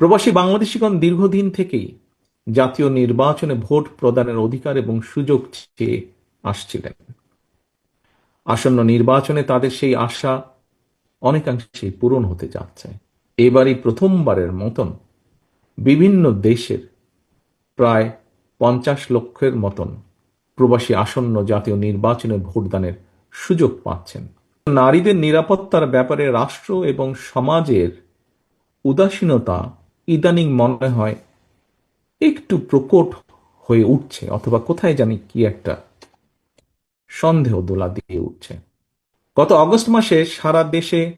প্রবাসী বাংলাদেশিগণ দীর্ঘদিন থেকেই জাতীয় নির্বাচনে ভোট প্রদানের অধিকার এবং সুযোগ চেয়ে আসছিলেন। আসন্ন নির্বাচনে তাদের সেই আশা অনেকাংশেই পূরণ হতে যাচ্ছে। এবারই প্রথমবারের মতন বিভিন্ন দেশের প্রায় পঞ্চাশ লক্ষের মতন প্রবাসী আসন্ন জাতীয় নির্বাচনে ভোটদানের সুযোগ পাচ্ছেন। নারীদের নিরাপত্তার ব্যাপারে রাষ্ট্র এবং সমাজের উদাসীনতা ইদানিং মনে হয় একটু প্রকট হয়ে উঠছে, অথবা কোথায় জানি কি একটা সন্দেহ দোলা দিয়ে উঠছে। গত অগস্ট মাসে সারা দেশে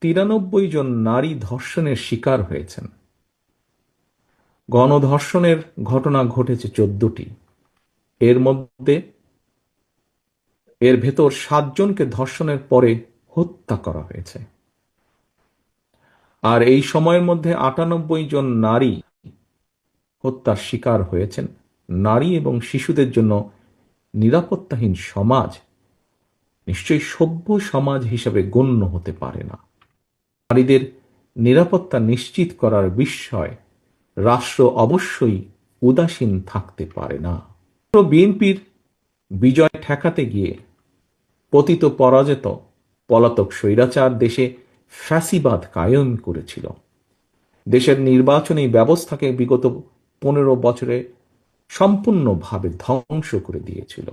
তিরানব্বই জন নারী ধর্ষণের শিকার হয়েছেন। গণধর্ষণের ঘটনা ঘটেছে চোদ্দটি। এর মধ্যে এর ভেতর সাতজনকে ধর্ষণের পরে হত্যা করা হয়েছে। আর এই সময়ের মধ্যে আটানব্বই জন নারী হত্যার শিকার হয়েছেন। নারী এবং শিশুদের জন্য নিরাপত্তাহীন সমাজ নিশ্চয়ই সভ্য সমাজ হিসেবে গণ্য হতে পারে না। নারীদের নিরাপত্তা নিশ্চিত করার বিষয় রাষ্ট্র অবশ্যই উদাসীন থাকতে পারে না। বিএনপির বিজয় ঠেকাতে গিয়ে পতিত পরাজিত পলাতক স্বৈরাচার দেশে ফ্যাসিবাদ কায়েম করেছিল। দেশের নির্বাচনী ব্যবস্থাকে বিগত পনেরো বছরে সম্পূর্ণভাবে ধ্বংস করে দিয়েছিল।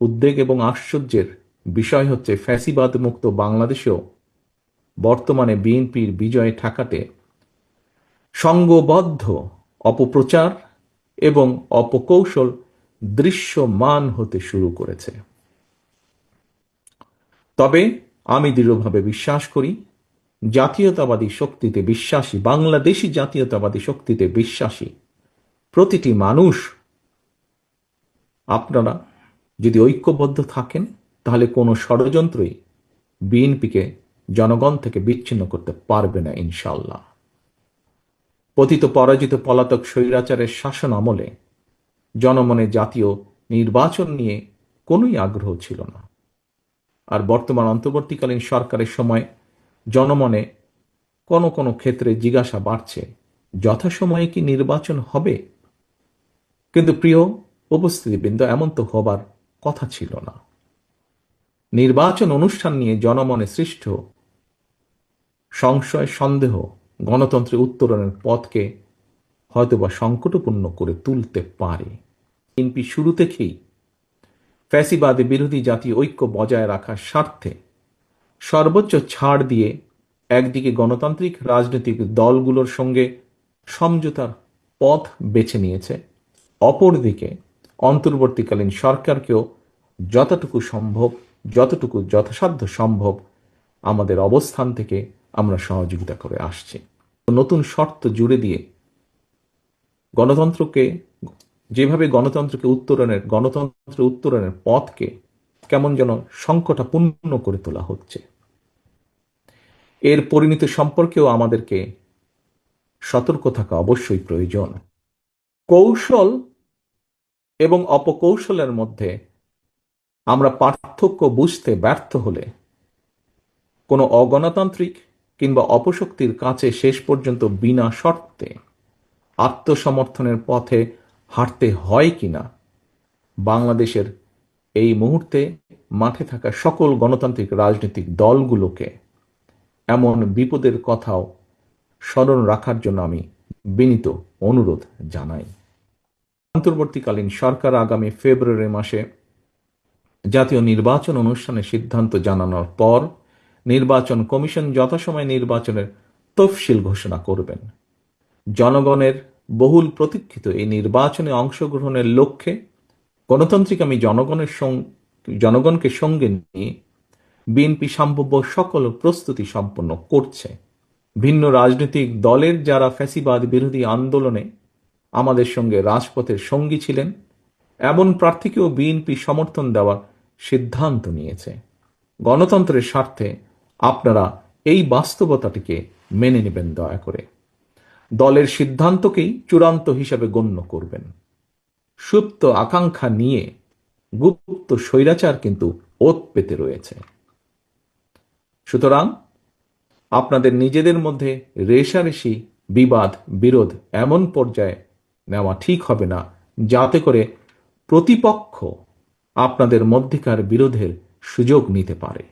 উদ্বেগ এবং আশ্চর্যের বিষয় হচ্ছে ফ্যাসিবাদ মুক্ত বাংলাদেশেও বর্তমানে বিএনপির বিজয় ঠেকাতে সংঘবদ্ধ অপপ্রচার এবং অপকৌশল দৃশ্যমান হতে শুরু করেছে। তবে আমি দৃঢ়ভাবে বিশ্বাস করি, জাতীয়তাবাদী শক্তিতে বিশ্বাসী, বাংলাদেশি জাতীয়তাবাদী শক্তিতে বিশ্বাসী প্রতিটি মানুষ। আপনারা যদি ঐক্যবদ্ধ থাকেন, তাহলে কোনো ষড়যন্ত্রই বিএনপিকে, জনগণ থেকে বিচ্ছিন্ন করতে পারবে না ইনশাল্লাহ পতিত পরাজিত পলাতক স্বৈরাচারের শাসন আমলে জনমনে জাতীয় নির্বাচন নিয়ে কোনোই আগ্রহ ছিল না। আর বর্তমান অন্তর্বর্তীকালীন সরকারের সময় জনমনে কোনো কোনো ক্ষেত্রে জিজ্ঞাসা বাড়ছে, যথাসময়ে কি নির্বাচন হবে? কিন্তু প্রিয় উপস্থিতিবৃন্দ, এমন তো হবার কথা ছিল না। নির্বাচন অনুষ্ঠান নিয়ে জনমনে সৃষ্ট সংশয়, সন্দেহ গণতন্ত্রের উত্তরণের পথকে হয়তোবা সংকটপূর্ণ করে তুলতে পারে। বিএনপি শুরু থেকেই ফ্যাসিবাদ বিরোধী জাতীয় ঐক্য বজায় রাখার স্বার্থে সর্বোচ্চ ছাড় দিয়ে একদিকে গণতান্ত্রিক রাজনৈতিক দলগুলোর সঙ্গে সমঝোতার পথ বেছে নিয়েছে, অপরদিকে অন্তর্বর্তীকালীন সরকারকেও যতটুকু সম্ভব, যতটুকু যথাসাধ্য সম্ভব আমাদের অবস্থান থেকে আমরা সহযোগিতা করে আসছি। নতুন শর্ত জুড়ে দিয়ে গণতন্ত্রকে যেভাবে গণতন্ত্রকে উত্তরণের গণতন্ত্র উত্তরণের পথকে কেমন যেন সংকটাপূর্ণ করে তোলা হচ্ছে। এর পরিণতি সম্পর্কেও আমাদেরকে সতর্ক থাকা অবশ্যই প্রয়োজন। কৌশল এবং অপকৌশলের মধ্যে আমরা পার্থক্য বুঝতে ব্যর্থ হলে কোনো অগণতান্ত্রিক কিংবা অপশক্তির কাছে শেষ পর্যন্ত বিনা শর্তে আত্মসমর্থনের পথে হাঁটতে হয় কিনা, বাংলাদেশের এই মুহূর্তে মাঠে থাকা সকল গণতান্ত্রিক রাজনৈতিক দলগুলোকে এমন বিপদের কথাও স্মরণ রাখার জন্য আমি বিনীত অনুরোধ জানাই। অন্তর্বর্তীকালীন সরকার আগামী ফেব্রুয়ারি মাসে জাতীয় নির্বাচন অনুষ্ঠানের সিদ্ধান্ত জানানোর পর নির্বাচন কমিশন যথাসময় নির্বাচনের তফসিল ঘোষণা করবেন। জনগণের বহুল প্রতীক্ষিত এই নির্বাচনে অংশগ্রহণের লক্ষ্যে গণতান্ত্রিক আমি জনগণের জনগণকে সঙ্গে নিয়ে বিএনপি সম্ভাব্য সকল প্রস্তুতি সম্পন্ন করছে। ভিন্ন রাজনৈতিক দলের যারা ফ্যাসিবাদ বিরোধী আন্দোলনে আমাদের সঙ্গে রাজপথের সঙ্গী ছিলেন, এমন প্রার্থীকেও বিএনপি সমর্থন দেওয়ার সিদ্ধান্ত নিয়েছে। গণতন্ত্রের স্বার্থে আপনারা এই বাস্তবতাটিকে মেনে নেবেন দয়া করে। দলের সিদ্ধান্তকেই চূড়ান্ত হিসাবে গণ্য করবেন। সুপ্ত আকাঙ্ক্ষা নিয়ে গুপ্ত স্বৈরাচার কিন্তু ওত পেতে রয়েছে। সুতরাং আপনাদের নিজেদের মধ্যে রেশারেশি, বিবাদ, বিরোধ এমন পর্যায়ে নেওয়া ঠিক হবে না, যাতে করে প্রতিপক্ষ আপনাদের মধ্যেকার বিরোধের সুযোগ নিতে পারে।